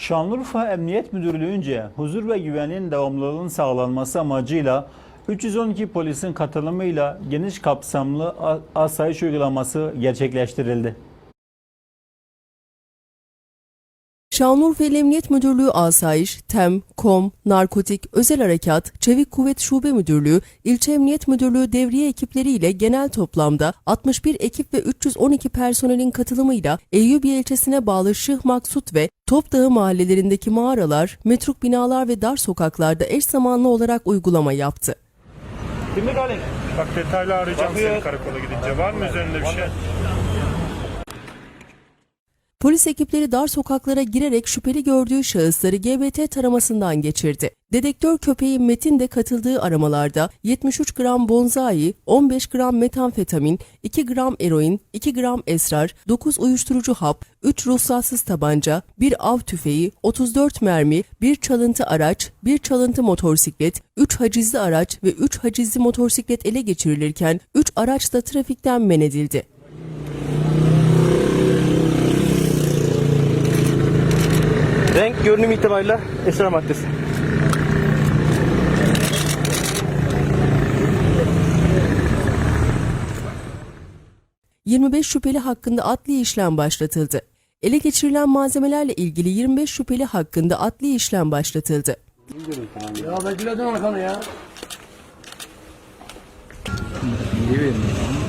Şanlıurfa Emniyet Müdürlüğü'nce huzur ve güvenin devamlılığının sağlanması amacıyla 312 polisin katılımıyla geniş kapsamlı asayiş uygulaması gerçekleştirildi. Şanlıurfa İl Emniyet Müdürlüğü Asayiş, TEM, KOM, Narkotik, Özel Harekat, Çevik Kuvvet Şube Müdürlüğü, İlçe Emniyet Müdürlüğü devriye ekipleri ile genel toplamda 61 ekip ve 312 personelin katılımıyla Eyyubiye ilçesine bağlı Şıh Maksut ve Topdağı mahallelerindeki mağaralar, metruk binalar ve dar sokaklarda eş zamanlı olarak uygulama yaptı. Kimlik. Bak detaylı arayacağım Bakıyor. seni karakola gidince. Var mı üzerinde bir şey? Polis ekipleri dar sokaklara girerek şüpheli gördüğü şahısları GBT taramasından geçirdi. Dedektör köpeği Metin de katıldığı aramalarda 73 gram bonzai, 15 gram metamfetamin, 2 gram eroin, 2 gram esrar, 9 uyuşturucu hap, 3 ruhsatsız tabanca, 1 av tüfeği, 34 mermi, 1 çalıntı araç, 1 çalıntı motorsiklet, 3 hacizli araç ve 3 hacizli motorsiklet ele geçirilirken 3 araç da trafikten men edildi. Renk görünüm itibariyle esrar maddesi. Cık. 25 şüpheli hakkında adli işlem başlatıldı. Ele geçirilen malzemelerle ilgili 25 şüpheli hakkında adli işlem başlatıldı. Ya bekledim arkanı ya. İyi verin.